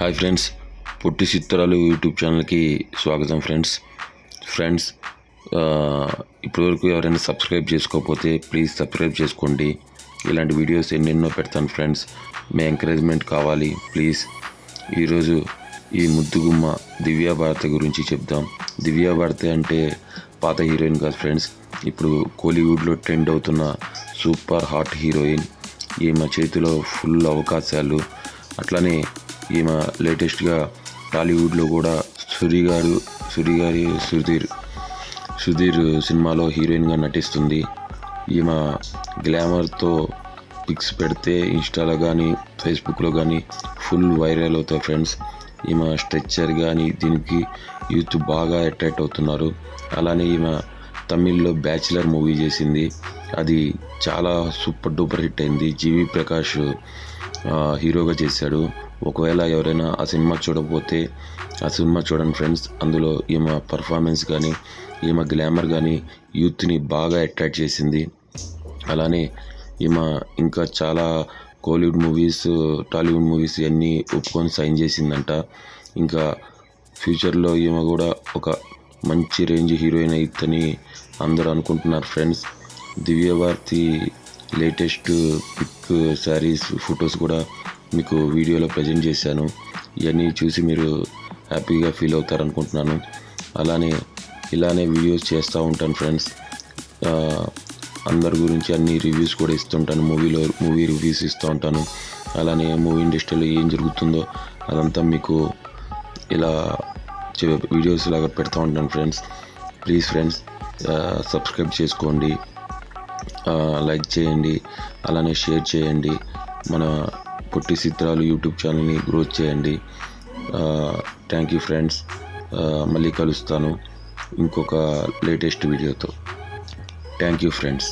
Hi friends పొట్టి చిత్రాలు YouTube ఛానల్కి స్వాగతం ఫ్రెండ్స్ ఫ్రెండ్స్ ఇప్పటివరకు ఎవరైనా సబ్స్క్రైబ్ చేసుకోకపోతే ప్లీజ్ సబ్స్క్రైబ్ చేసుకోండి. ఇలాంటి వీడియోస్ ఎన్నెన్నో పెడతాను ఫ్రెండ్స్ మీ ఎంకరేజ్మెంట్ కావాలి ప్లీజ్ ఈరోజు ఈ ముద్దుగుమ్మ దివ్యా భారతి గురించి చెప్దాం. దివ్యా భారతి అంటే పాత హీరోయిన్ కాదు ఫ్రెండ్స్ ఇప్పుడు కోలీవుడ్లో ట్రెండ్ అవుతున్న సూపర్ హాట్ హీరోయిన్ ఈమె చేతిలో ఫుల్ అవకాశాలు. అట్లానే ఈమె లేటెస్ట్గా టాలీవుడ్లో కూడా సురి గారు సురి గారి సుధీర్ సుధీర్ సినిమాలో హీరోయిన్గా నటిస్తుంది. ఈమె గ్లామర్తో పిక్స్ పెడితే ఇన్స్టాలో కానీ ఫేస్బుక్లో కానీ ఫుల్ వైరల్ అవుతాయి ఫ్రెండ్స్. ఈమె స్ట్రెచ్చర్ కానీ దీనికి యూత్ బాగా అట్రాక్ట్ అవుతున్నారు. అలానే ఈమె తమిళ్ళో బ్యాచిలర్ మూవీ చేసింది. అది చాలా సూపర్ డూపర్ హిట్ అయింది. జీవి ప్రకాష్ హీరోగా చేశాడు. ఒకవేళ ఎవరైనా ఆ సినిమా చూడకపోతే ఆ సినిమా చూడండి ఫ్రెండ్స్. అందులో ఈమె పర్ఫార్మెన్స్ కానీ ఈమె గ్లామర్ కానీ యూత్ని బాగా అట్రాక్ట్ చేసింది. అలానే ఈమె ఇంకా చాలా కోలీవుడ్ మూవీస్ టాలీవుడ్ మూవీస్ ఇవన్నీ ఒప్పుకొని సైన్ చేసిందంట. ఇంకా ఫ్యూచర్లో ఈమె కూడా ఒక మంచి రేంజ్ హీరోయిన్ అవుతుందని అందరూ అనుకుంటున్నారు friends. Divyabharathi latest pic sarees photos కూడా మీకు వీడియోలో ప్రజెంట్ చేశాను. ఇవన్నీ చూసి మీరు హ్యాపీగా ఫీల్ అవుతారు అనుకుంటున్నాను అలానే ఇలానే వీడియోస్ చేస్తూ ఉంటాను ఫ్రెండ్స్. అందరి గురించి అన్ని రివ్యూస్ కూడా ఇస్తుంటాను. మూవీలో మూవీ రివ్యూస్ ఇస్తూ ఉంటాను. అలానే మూవీ ఇండస్ట్రీలో ఏం జరుగుతుందో అదంతా మీకు ఇలా వచ్చే వీడియోస్ లాగా పెడతా ఉంటాను ఫ్రెండ్స్ ప్లీజ్ ఫ్రెండ్స్ సబ్స్క్రైబ్ చేసుకోండి. లైక్ చేయండి. అలానే షేర్ చేయండి. మన పొట్టి చిత్రాలు యూట్యూబ్ ఛానల్ని గ్రోత్ చేయండి. థ్యాంక్ యూ ఫ్రెండ్స్ మళ్ళీ కలుస్తాను ఇంకొక లేటెస్ట్ వీడియోతో థ్యాంక్ యూ ఫ్రెండ్స్